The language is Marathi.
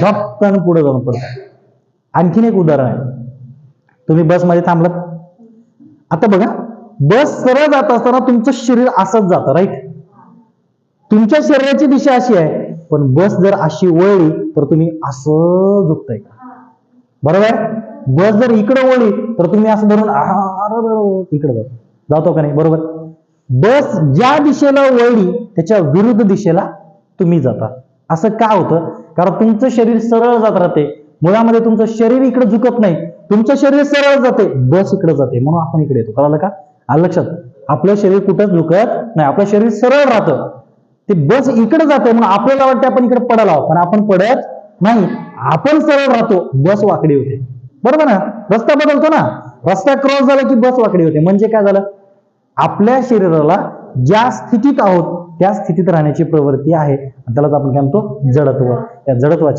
धपकन पुढे जाऊन पडतं आणखीन एक उदाहरण आहे. तुम्ही बसमध्ये थांबलात? आता बघा बस सरळ जात असताना तुमचं शरीर असंच जातं राईट तुमच्या शरीराची दिशा अशी आहे पण बस जर अशी वळली तर तुम्ही असं झुकताय. बरोबर? बस जर इकडे वळली तर तुम्ही असं धरून बरोबर इकडे जातो. जातो का नाही? बरोबर? बस ज्या दिशेला वळली त्याच्या विरुद्ध दिशेला तुम्ही जाता. असं का होतं? कारण तुमचं शरीर सरळ जात राहते. मुळामध्ये तुमचं शरीर इकडे झुकत नाही. तुमचं शरीर सरळ जाते. बस इकडे जाते. म्हणून आपण इकडे येतो. कळालं का? आलं लक्षात आपलं शरीर कुठं झुकत नाही. आपलं शरीर सरळ राहतं. ते बस इकडे जाते म्हणून आपल्याला वाटते आपण इकडे पडायला आहोत पण आपण पडत नाही. आपण सरळ राहतो. बस वाकडी होते. बरोबर ना? रस्ता बदलतो ना? रस्ता क्रॉस झाला की बस वाकडी होते. म्हणजे काय झालं? आपल्या शरीराला ज्या स्थितीत आहोत त्या स्थितीत राहण्याची प्रवृत्ती आहे. त्यालाच आपण काय म्हणतो? जडत्व. त्या जडत्वाची